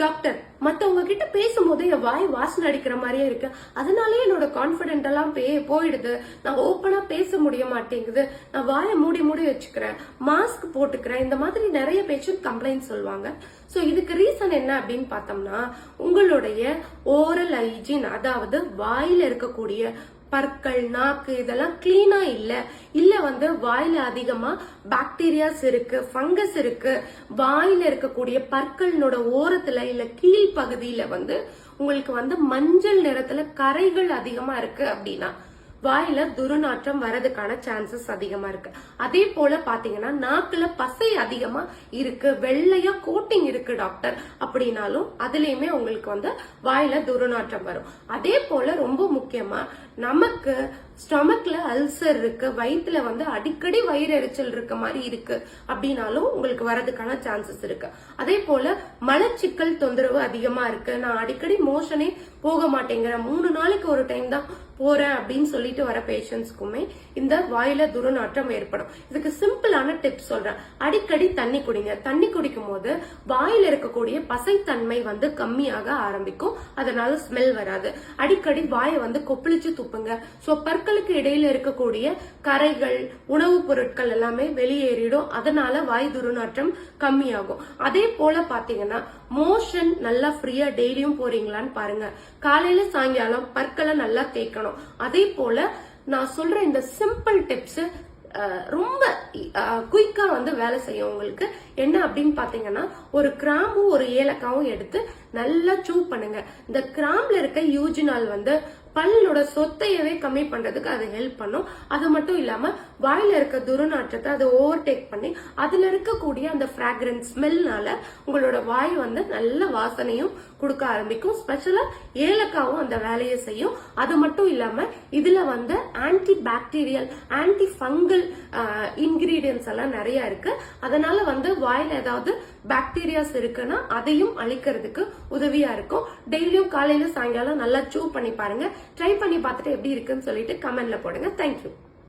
Doctor மத்தவங்க கிட்ட பேசும்போது என் வாய் வாசனை அடிக்கிற மாதிரியே இருக்கு. அதனாலே என்னோட கான்பிடென்ட் எல்லாம் பே- போயிடுது. நான் ஓப்பனா பேச முடிய மாட்டேங்குது. நான் வாயை மூடி மூடி வச்சுக்கிறேன். மாஸ்க் போட்டுக்கிறேன். இந்த மாதிரி நிறைய பேஷண்ட் கம்ப்ளைண்ட் சொல்லுவாங்க. சோ இதுக்கு ரீசன் என்ன அப்படின்னு பார்த்தோம்னா உங்களுடைய ஓரல் ஹைஜீன் அதாவது வாயில இருக்கக்கூடிய பற்கள் நாக்கு இதெல்லாம் கிளீனா இல்ல. இல்ல வந்து வாயில அதிகமா பாக்டீரியாஸ் இருக்கு ஃபங்கஸ் இருக்கு. வாயில இருக்கக்கூடிய பற்களினோட ஓரத்துல இல்ல கீழ் பகுதியில வந்து உங்களுக்கு வந்து மஞ்சள் நிறத்துல கரைகள் அதிகமா இருக்கு அப்படின்னா வாயில துர்நாற்றம் வரதுக்கான சான்சஸ் அதிகமா இருக்கு. அதே போல பாத்தீங்கன்னா நாக்குல பசை அதிகமா இருக்கு. வெள்ளையா கோட்டிங் இருக்கு டாக்டர் அப்படின்னாலும் அதுலயுமே உங்களுக்கு வந்து வாயில துர்நாற்றம் வரும். அதே போல ரொம்ப முக்கியமா நமக்கு ஸ்டொமக்ல அல்சர் இருக்கு வயிற்றுல வந்து அடிக்கடி வயிறு எரிச்சல் இருக்க மாதிரி இருக்கு அப்படின்னாலும் உங்களுக்கு வரதுக்கான சான்சஸ் இருக்கு. அதே போல மலச்சிக்கல் தொந்தரவு அதிகமா இருக்கு. நான் அடிக்கடி மோஷனே போக மாட்டேங்கிறேன் மூணு நாளைக்கு ஒரு டைம் தான் போறேன் அப்படின்னு சொல்லிட்டு வர பேஷண்ட்ஸ்க்குமே இந்த வாயில துர்நாற்றம் ஏற்படும். இதுக்கு சிம்பிளான டிப்ஸ் சொல்றேன். அடிக்கடி தண்ணி குடிங்க. தண்ணி குடிக்கும் போது வாயில இருக்கக்கூடிய பசைத்தன்மை வந்து கம்மியாக ஆரம்பிக்கும். அதனால ஸ்மெல் வராது. அடிக்கடி வாயை வந்து கொப்பளிச்சு துப்புங்க. சோ மக்களுக்கு இடையில இருக்கக்கூடிய கரைகள் உணவுப் பொருட்கள் எல்லாமே வெளியேறிடும். அதனால வாய் துர்நாற்றம் கம்மியாகும். அதே போல பாத்தீங்கன்னா மோஷன் நல்லா ஃப்ரீயா டெய்லியும் போறீங்களான்னு பாருங்க. காலையில சாயங்காலம் பற்களை நல்லா தேய்க்கணும். அதே போல நான் சொல்ற இந்த சிம்பிள் டிப்ஸ் ரொம்ப குயிக்கா வந்து வேலை செய்யும் உங்களுக்கு என்ன அப்படின்னு பாத்தீங்கன்னா ஒரு கிராம்பும் ஒரு ஏலக்காவும் எடுத்து நல்லா சூ பண்ணுங்க. இந்த கிராம்ல இருக்க யூஜினால் வந்து பல்லோட சொத்தையவே கம்மி பண்றதுக்கு அது ஹெல்ப் பண்ணும். அது மட்டும் இல்லாம வாயில இருக்க துர்நாற்றத்தை அதை ஓவர்டேக் பண்ணி அதுல இருக்கக்கூடிய அந்த ஃப்ராக்ரன்ஸ் ஸ்மெல்னால உங்களோட வாய் வந்து நல்ல வாசனையும் கொடுக்க ஆரம்பிக்கும். ஸ்பெஷலா ஏலக்காவும் அந்த வேலையை செய்யும். அது மட்டும் இல்லாம இதுல வந்து anti bacterial anti fungal ingredients எல்லாம் நிறைய இருக்கு. அதனால வந்து வாயில ஏதாவது பாக்டீரியாஸ் இருக்குன்னா அதையும் அழிக்கிறதுக்கு உதவியா இருக்கும். டெய்லியும் காலையில சாயங்காலம் நல்லா சூ பண்ணி பாருங்க. ட்ரை பண்ணி பார்த்துட்டு எப்படி இருக்குன்னு சொல்லிட்டு கமெண்ட்ல போடுங்க. தேங்க்யூ